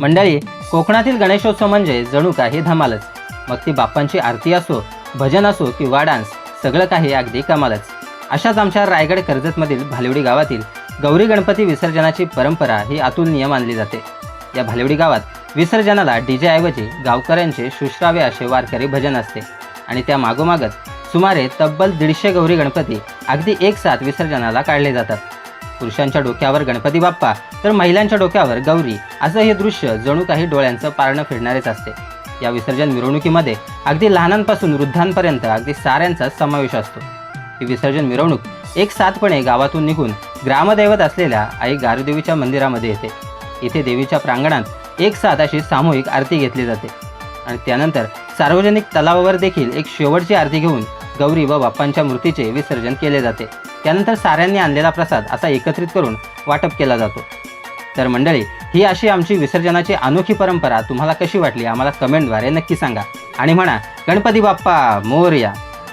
मंडळी कोकणातील गणेशोत्सव म्हणजे जणू काही धमालच. मग ती बाप्पांची आरती असो भजन असो किंवा डान्स सगळं काही अगदी कमालच. अशाच आमच्या रायगड कर्जतमधील भालेवडी गावातील गौरी गणपती विसर्जनाची परंपरा ही अतुलनीय मानली जाते. या भालिवडी गावात विसर्जनाला डीजे ऐवजी गावकऱ्यांचे सुश्रावे असे वारकरी भजन असते. आणि त्या मागोमागच सुमारे तब्बल दीडशे गौरी गणपती अगदी एक साथ विसर्जनाला काढले जातात. पुरुषांच्या डोक्यावर गणपती बाप्पा तर महिलांच्या डोक्यावर गौरी. असं हे दृश्य जणू काही डोळ्यांचं पारणं फिरणारेच असते. या विसर्जन मिरवणुकीमध्ये अगदी लहानांपासून वृद्धांपर्यंत अगदी साऱ्यांचा समावेश असतो. ही विसर्जन मिरवणूक एक साथपणे गावातून निघून ग्रामदैवत असलेल्या आई गारुदेवीच्या मंदिरामध्ये येते. इथे देवीच्या प्रांगणात एक साथ अशी सामूहिक आरती घेतली जाते. आणि त्यानंतर सार्वजनिक तलावावर देखील एक शेवटची आरती घेऊन गौरी व बाप्पांच्या मूर्तीचे विसर्जन केले जाते. त्यानंतर साऱ्यांनी आणलेला प्रसाद असा एकत्रित करून वाटप केला जातो. तर मंडळी ही अशी आमची विसर्जनाची अनोखी परंपरा तुम्हाला कशी वाटली? आम्हाला कमेंटद्वारे नक्की सांगा. आणि म्हणा गणपती बाप्पा मोरया.